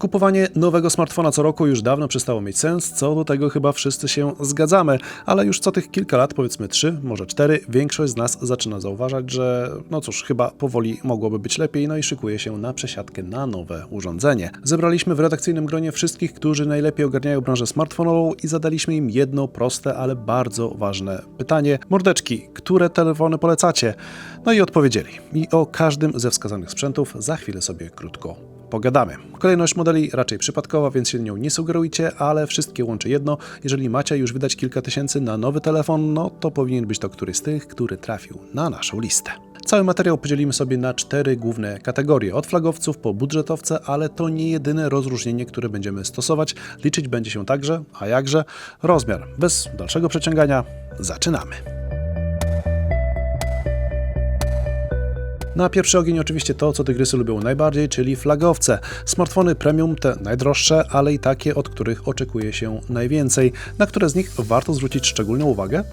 Kupowanie nowego smartfona co roku już dawno przestało mieć sens, co do tego chyba wszyscy się zgadzamy, ale już co tych kilka lat, powiedzmy trzy, może cztery, większość z nas zaczyna zauważać, że no cóż, chyba powoli mogłoby być lepiej, no i szykuje się na przesiadkę na nowe urządzenie. Zebraliśmy w redakcyjnym gronie wszystkich, którzy najlepiej ogarniają branżę smartfonową i zadaliśmy im jedno proste, ale bardzo ważne pytanie. Mordeczki, które telefony polecacie? No i odpowiedzieli. I o każdym ze wskazanych sprzętów za chwilę sobie krótko pogadamy. Kolejność modeli raczej przypadkowa, więc się nią nie sugerujcie, ale wszystkie łączy jedno. Jeżeli macie już wydać kilka tysięcy na nowy telefon, no to powinien być to któryś z tych, który trafił na naszą listę. Cały materiał podzielimy sobie na cztery główne kategorie, od flagowców po budżetowce, ale to nie jedyne rozróżnienie, które będziemy stosować. Liczyć będzie się także, a jakże, rozmiar. Bez dalszego przeciągania, zaczynamy. Na pierwszy ogień oczywiście to, co tygrysy lubią najbardziej, czyli flagowce. Smartfony premium, te najdroższe, ale i takie, od których oczekuje się najwięcej. Na które z nich warto zwrócić szczególną uwagę?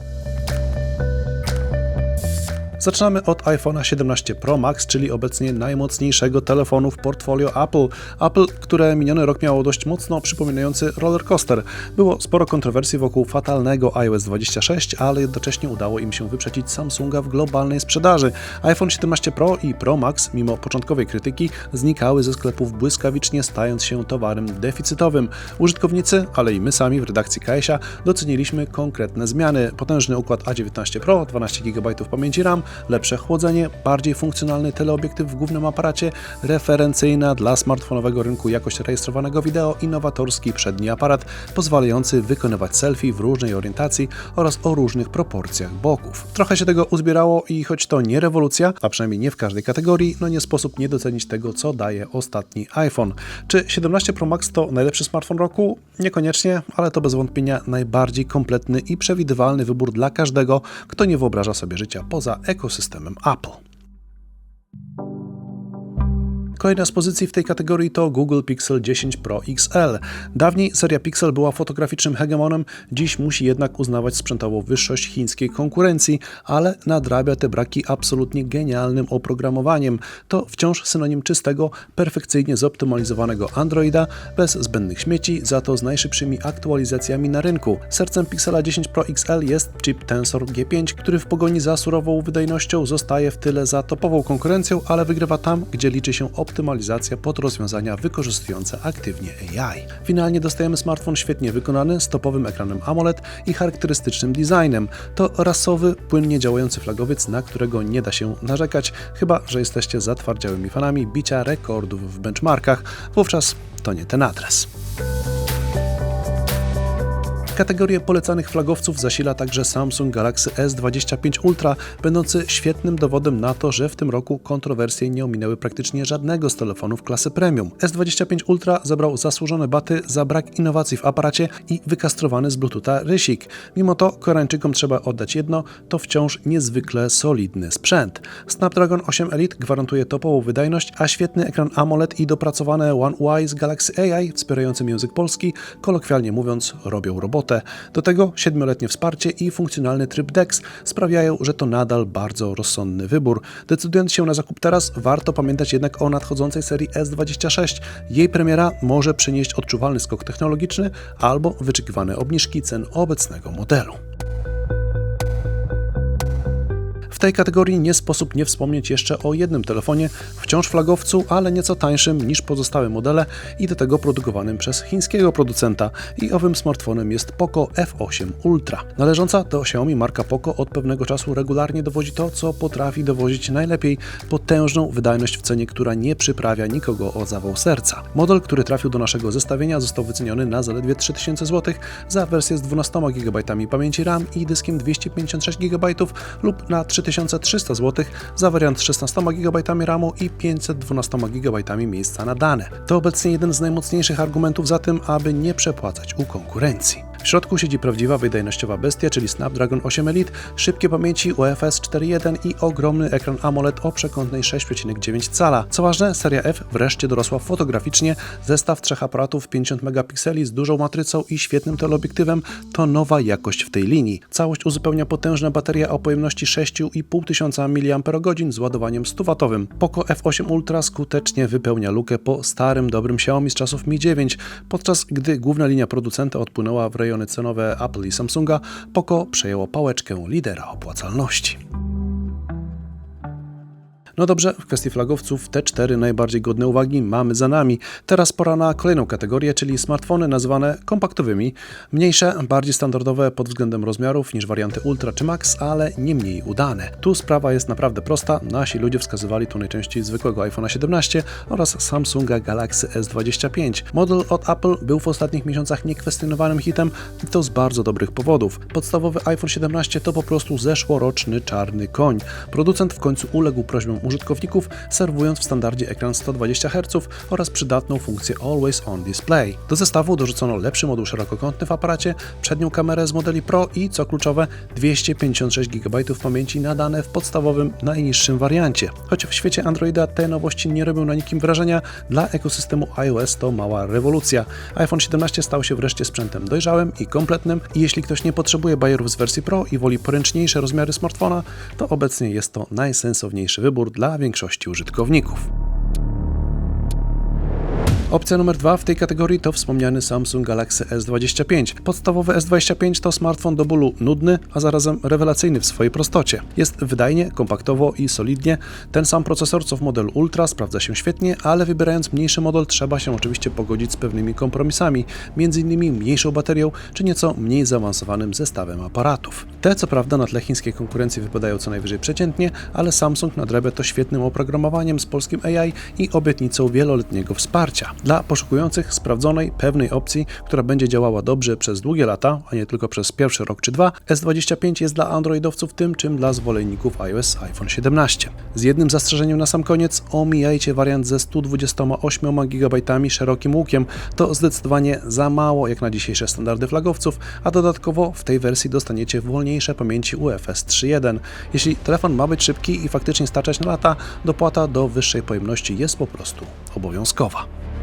Zaczynamy od iPhone'a 17 Pro Max, czyli obecnie najmocniejszego telefonu w portfolio Apple. Apple, które miniony rok miało dość mocno przypominający roller coaster. Było sporo kontrowersji wokół fatalnego iOS 26, ale jednocześnie udało im się wyprzedzić Samsunga w globalnej sprzedaży. iPhone 17 Pro i Pro Max, mimo początkowej krytyki, znikały ze sklepów błyskawicznie, stając się towarem deficytowym. Użytkownicy, ale i my sami w redakcji KSA doceniliśmy konkretne zmiany. Potężny układ A19 Pro, 12 GB pamięci RAM, lepsze chłodzenie, bardziej funkcjonalny teleobiektyw w głównym aparacie, referencyjna dla smartfonowego rynku jakość rejestrowanego wideo i nowatorski przedni aparat, pozwalający wykonywać selfie w różnej orientacji oraz o różnych proporcjach boków. Trochę się tego uzbierało i choć to nie rewolucja, a przynajmniej nie w każdej kategorii, no nie sposób nie docenić tego, co daje ostatni iPhone. Czy 17 Pro Max to najlepszy smartfon roku? Niekoniecznie, ale to bez wątpienia najbardziej kompletny i przewidywalny wybór dla każdego, kto nie wyobraża sobie życia poza ekosystemem Apple. Kolejna z pozycji w tej kategorii to Google Pixel 10 Pro XL. Dawniej seria Pixel była fotograficznym hegemonem, dziś musi jednak uznawać sprzętową wyższość chińskiej konkurencji, ale nadrabia te braki absolutnie genialnym oprogramowaniem. To wciąż synonim czystego, perfekcyjnie zoptymalizowanego Androida, bez zbędnych śmieci, za to z najszybszymi aktualizacjami na rynku. Sercem Pixela 10 Pro XL jest chip Tensor G5, który w pogoni za surową wydajnością zostaje w tyle za topową konkurencją, ale wygrywa tam, gdzie liczy się optymalizacja pod rozwiązania wykorzystujące aktywnie AI. Finalnie dostajemy smartfon świetnie wykonany, z topowym ekranem AMOLED i charakterystycznym designem. To rasowy, płynnie działający flagowiec, na którego nie da się narzekać, chyba że jesteście zatwardziałymi fanami bicia rekordów w benchmarkach, wówczas to nie ten adres. Kategorię polecanych flagowców zasila także Samsung Galaxy S25 Ultra, będący świetnym dowodem na to, że w tym roku kontrowersje nie ominęły praktycznie żadnego z telefonów klasy premium. S25 Ultra zebrał zasłużone baty za brak innowacji w aparacie i wykastrowany z Bluetootha rysik. Mimo to Koreańczykom trzeba oddać jedno, to wciąż niezwykle solidny sprzęt. Snapdragon 8 Elite gwarantuje topową wydajność, a świetny ekran AMOLED i dopracowane One UI z Galaxy AI wspierającym język polski, kolokwialnie mówiąc, robią robotę. Do tego siedmioletnie wsparcie i funkcjonalny tryb DeX sprawiają, że to nadal bardzo rozsądny wybór. Decydując się na zakup teraz, warto pamiętać jednak o nadchodzącej serii S26. Jej premiera może przynieść odczuwalny skok technologiczny albo wyczekiwane obniżki cen obecnego modelu. W tej kategorii nie sposób nie wspomnieć jeszcze o jednym telefonie, wciąż flagowcu, ale nieco tańszym niż pozostałe modele i do tego produkowanym przez chińskiego producenta. I owym smartfonem jest Poco F8 Ultra. Należąca do Xiaomi marka Poco od pewnego czasu regularnie dowozi to, co potrafi dowozić najlepiej, potężną wydajność w cenie, która nie przyprawia nikogo o zawał serca. Model, który trafił do naszego zestawienia został wyceniony na zaledwie 3000 zł za wersję z 12 GB pamięci RAM i dyskiem 256 GB lub na 3000 2300 zł za wariant z 16 GB RAMu i 512 GB miejsca na dane. To obecnie jeden z najmocniejszych argumentów za tym, aby nie przepłacać u konkurencji. W środku siedzi prawdziwa wydajnościowa bestia, czyli Snapdragon 8 Elite, szybkie pamięci UFS 4.1 i ogromny ekran AMOLED o przekątnej 6,9 cala. Co ważne, seria F wreszcie dorosła fotograficznie. Zestaw trzech aparatów 50 megapikseli z dużą matrycą i świetnym teleobiektywem to nowa jakość w tej linii. Całość uzupełnia potężna bateria o pojemności 6500 mAh z ładowaniem 100W. Poco F8 Ultra skutecznie wypełnia lukę po starym, dobrym Xiaomi z czasów Mi 9, podczas gdy główna linia producenta odpłynęła w rejony cenowe Apple i Samsunga, Poco przejęło pałeczkę lidera opłacalności. No dobrze, w kwestii flagowców te cztery najbardziej godne uwagi mamy za nami. Teraz pora na kolejną kategorię, czyli smartfony nazywane kompaktowymi. Mniejsze, bardziej standardowe pod względem rozmiarów niż warianty Ultra czy Max, ale nie mniej udane. Tu sprawa jest naprawdę prosta. Nasi ludzie wskazywali tu najczęściej zwykłego iPhone'a 17 oraz Samsunga Galaxy S25. Model od Apple był w ostatnich miesiącach niekwestionowanym hitem i to z bardzo dobrych powodów. Podstawowy iPhone 17 to po prostu zeszłoroczny czarny koń. Producent w końcu uległ prośbom użytkowników, serwując w standardzie ekran 120 Hz oraz przydatną funkcję Always On Display. Do zestawu dorzucono lepszy moduł szerokokątny w aparacie, przednią kamerę z modeli Pro i, co kluczowe, 256 GB pamięci nadane w podstawowym, najniższym wariancie. Choć w świecie Androida te nowości nie robią na nikim wrażenia, dla ekosystemu iOS to mała rewolucja. iPhone 17 stał się wreszcie sprzętem dojrzałym i kompletnym i jeśli ktoś nie potrzebuje bajerów z wersji Pro i woli poręczniejsze rozmiary smartfona, to obecnie jest to najsensowniejszy wybór dla większości użytkowników. Opcja numer dwa w tej kategorii to wspomniany Samsung Galaxy S25. Podstawowy S25 to smartfon do bólu nudny, a zarazem rewelacyjny w swojej prostocie. Jest wydajnie, kompaktowo i solidnie. Ten sam procesor co w modelu Ultra sprawdza się świetnie, ale wybierając mniejszy model trzeba się oczywiście pogodzić z pewnymi kompromisami, m.in. mniejszą baterią czy nieco mniej zaawansowanym zestawem aparatów. Te co prawda na tle chińskiej konkurencji wypadają co najwyżej przeciętnie, ale Samsung nadrabia to świetnym oprogramowaniem z polskim AI i obietnicą wieloletniego wsparcia. Dla poszukujących sprawdzonej, pewnej opcji, która będzie działała dobrze przez długie lata, a nie tylko przez pierwszy rok czy dwa, S25 jest dla androidowców tym, czym dla zwolenników iOS iPhone 17. Z jednym zastrzeżeniem na sam koniec, omijajcie wariant ze 128 GB szerokim łukiem. To zdecydowanie za mało jak na dzisiejsze standardy flagowców, a dodatkowo w tej wersji dostaniecie wolniejsze pamięci UFS 3.1. Jeśli telefon ma być szybki i faktycznie starczać na lata, dopłata do wyższej pojemności jest po prostu obowiązkowa.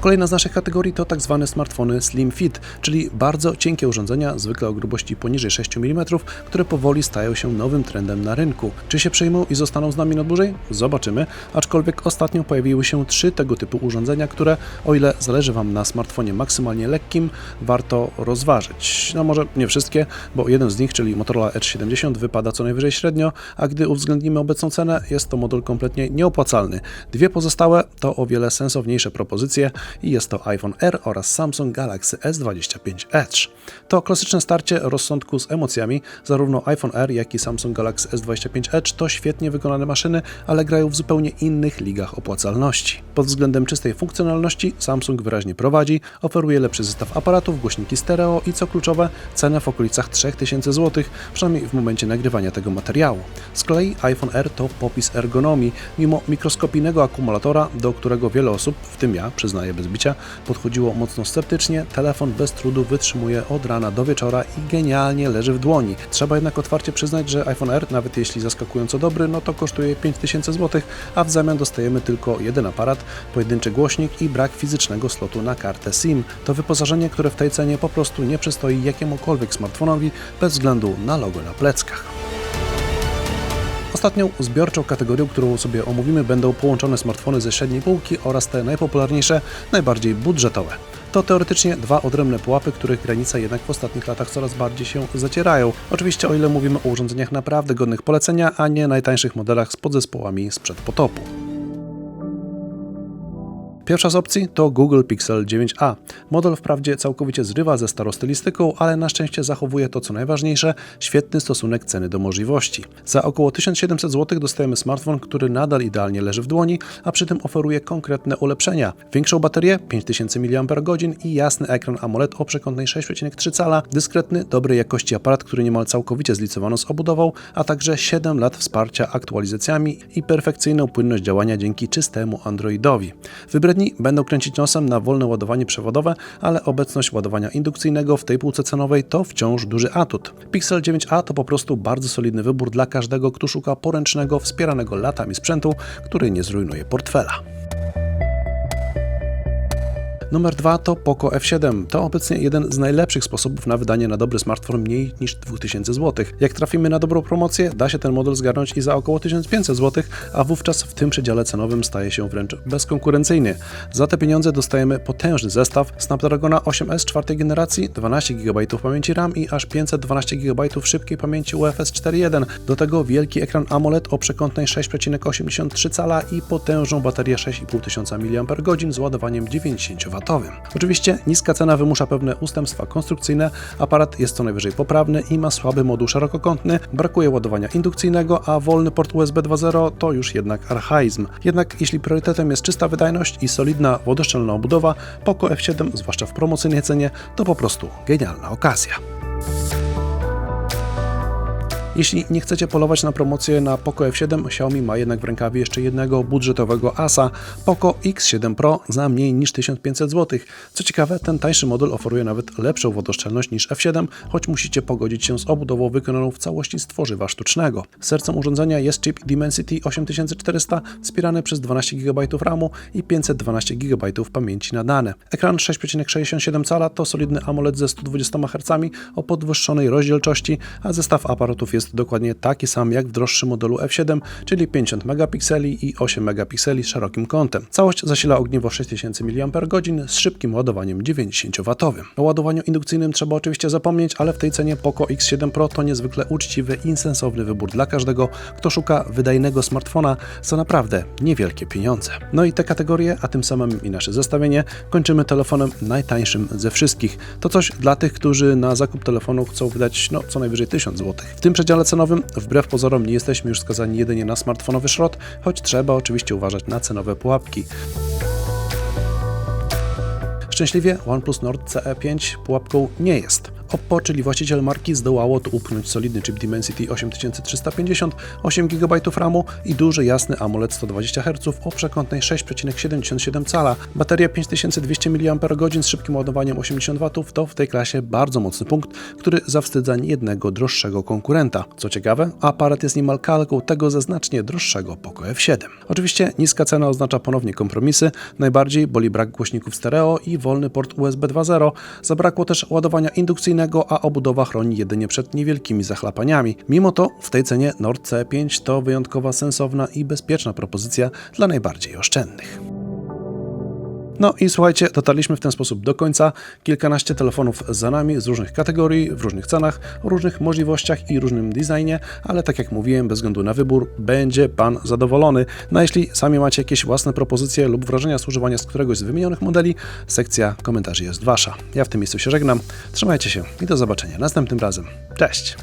Kolejna z naszych kategorii to tak zwane smartfony Slim Fit, czyli bardzo cienkie urządzenia, zwykle o grubości poniżej 6 mm, które powoli stają się nowym trendem na rynku. Czy się przejmą i zostaną z nami na dłużej? Zobaczymy, aczkolwiek ostatnio pojawiły się trzy tego typu urządzenia, które, o ile zależy Wam na smartfonie maksymalnie lekkim, warto rozważyć. No może nie wszystkie, bo jeden z nich, czyli Motorola Edge 70 wypada co najwyżej średnio, a gdy uwzględnimy obecną cenę, jest to model kompletnie nieopłacalny. Dwie pozostałe to o wiele sensowniejsze propozycje, i jest to iPhone R oraz Samsung Galaxy S25 Edge. To klasyczne starcie rozsądku z emocjami. Zarówno iPhone R, jak i Samsung Galaxy S25 Edge to świetnie wykonane maszyny, ale grają w zupełnie innych ligach opłacalności. Pod względem czystej funkcjonalności Samsung wyraźnie prowadzi, oferuje lepszy zestaw aparatów, głośniki stereo i co kluczowe, cenę w okolicach 3000 zł, przynajmniej w momencie nagrywania tego materiału. Z kolei iPhone R to popis ergonomii, mimo mikroskopijnego akumulatora, do którego wiele osób, w tym ja, przyznaję bez bicia, podchodziło mocno sceptycznie, telefon bez trudu wytrzymuje od rana do wieczora i genialnie leży w dłoni. Trzeba jednak otwarcie przyznać, że iPhone R, nawet jeśli zaskakująco dobry, no to kosztuje 5000 zł, a w zamian dostajemy tylko jeden aparat, pojedynczy głośnik i brak fizycznego slotu na kartę SIM. To wyposażenie, które w tej cenie po prostu nie przystoi jakiemukolwiek smartfonowi bez względu na logo na pleckach. Ostatnią zbiorczą kategorią, którą sobie omówimy, będą połączone smartfony ze średniej półki oraz te najpopularniejsze, najbardziej budżetowe. To teoretycznie dwa odrębne pułapy, których granice jednak w ostatnich latach coraz bardziej się zacierają. Oczywiście o ile mówimy o urządzeniach naprawdę godnych polecenia, a nie najtańszych modelach z podzespołami sprzed potopu. Pierwsza z opcji to Google Pixel 9a. Model wprawdzie całkowicie zrywa ze starą stylistyką, ale na szczęście zachowuje to co najważniejsze świetny stosunek ceny do możliwości. Za około 1700 zł dostajemy smartfon, który nadal idealnie leży w dłoni, a przy tym oferuje konkretne ulepszenia. Większą baterię 5000 mAh i jasny ekran AMOLED o przekątnej 6,3 cala, dyskretny, dobrej jakości aparat, który niemal całkowicie zlicyowano z obudową, a także 7 lat wsparcia aktualizacjami i perfekcyjną płynność działania dzięki czystemu Androidowi. Wybrednie Jedni będą kręcić nosem na wolne ładowanie przewodowe, ale obecność ładowania indukcyjnego w tej półce cenowej to wciąż duży atut. Pixel 9a to po prostu bardzo solidny wybór dla każdego, kto szuka poręcznego, wspieranego latami sprzętu, który nie zrujnuje portfela. Numer dwa to Poco F7. To obecnie jeden z najlepszych sposobów na wydanie na dobry smartfon mniej niż 2000 zł. Jak trafimy na dobrą promocję, da się ten model zgarnąć i za około 1500 zł, a wówczas w tym przedziale cenowym staje się wręcz bezkonkurencyjny. Za te pieniądze dostajemy potężny zestaw Snapdragona 8S czwartej generacji, 12 GB pamięci RAM i aż 512 GB szybkiej pamięci UFS 4.1. Do tego wielki ekran AMOLED o przekątnej 6,83 cala i potężną baterię 6500 mAh z ładowaniem 90 Oczywiście niska cena wymusza pewne ustępstwa konstrukcyjne, aparat jest co najwyżej poprawny i ma słaby moduł szerokokątny, brakuje ładowania indukcyjnego, a wolny port USB 2.0 to już jednak archaizm. Jednak jeśli priorytetem jest czysta wydajność i solidna wodoszczelna obudowa, Poco F7, zwłaszcza w promocyjnej cenie, to po prostu genialna okazja. Jeśli nie chcecie polować na promocję na Poco F7, Xiaomi ma jednak w rękawie jeszcze jednego budżetowego asa Poco X7 Pro za mniej niż 1500 zł. Co ciekawe, ten tańszy model oferuje nawet lepszą wodoszczelność niż F7, choć musicie pogodzić się z obudową wykonaną w całości z tworzywa sztucznego. Sercem urządzenia jest chip Dimensity 8400 wspierany przez 12 GB RAMu i 512 GB pamięci na dane. Ekran 6,67 cala to solidny AMOLED ze 120 Hz o podwyższonej rozdzielczości, a zestaw aparatów jest dokładnie taki sam jak w droższym modelu F7, czyli 50 megapikseli i 8 megapikseli z szerokim kątem. Całość zasila ogniwo 6000 mAh z szybkim ładowaniem 90W. O ładowaniu indukcyjnym trzeba oczywiście zapomnieć, ale w tej cenie Poco X7 Pro to niezwykle uczciwy i sensowny wybór dla każdego, kto szuka wydajnego smartfona za naprawdę niewielkie pieniądze. No i te kategorie, a tym samym i nasze zestawienie, kończymy telefonem najtańszym ze wszystkich. To coś dla tych, którzy na zakup telefonu chcą wydać no, co najwyżej 1000 zł. W tym przedziale cenowym, wbrew pozorom, nie jesteśmy już skazani jedynie na smartfonowy szrot, choć trzeba oczywiście uważać na cenowe pułapki. Szczęśliwie OnePlus Nord CE5 pułapką nie jest. Oppo, czyli właściciel marki, zdołało tu upchnąć solidny chip Dimensity 8350, 8 GB RAMu i duży jasny AMOLED 120 Hz o przekątnej 6,77 cala. Bateria 5200 mAh z szybkim ładowaniem 80 W to w tej klasie bardzo mocny punkt, który zawstydza niejednego droższego konkurenta. Co ciekawe, aparat jest niemal kalką tego ze znacznie droższego Poco F7. Oczywiście niska cena oznacza ponownie kompromisy, najbardziej boli brak głośników stereo i wolny port USB 2.0. Zabrakło też ładowania indukcyjnego a obudowa chroni jedynie przed niewielkimi zachlapaniami. Mimo to w tej cenie Nord C5 to wyjątkowa sensowna i bezpieczna propozycja dla najbardziej oszczędnych. No i słuchajcie, dotarliśmy w ten sposób do końca. Kilkanaście telefonów za nami z różnych kategorii, w różnych cenach, o różnych możliwościach i różnym designie, ale tak jak mówiłem, bez względu na wybór, będzie Pan zadowolony. No a jeśli sami macie jakieś własne propozycje lub wrażenia z używania z któregoś z wymienionych modeli, sekcja komentarzy jest Wasza. Ja w tym miejscu się żegnam. Trzymajcie się i do zobaczenia następnym razem. Cześć!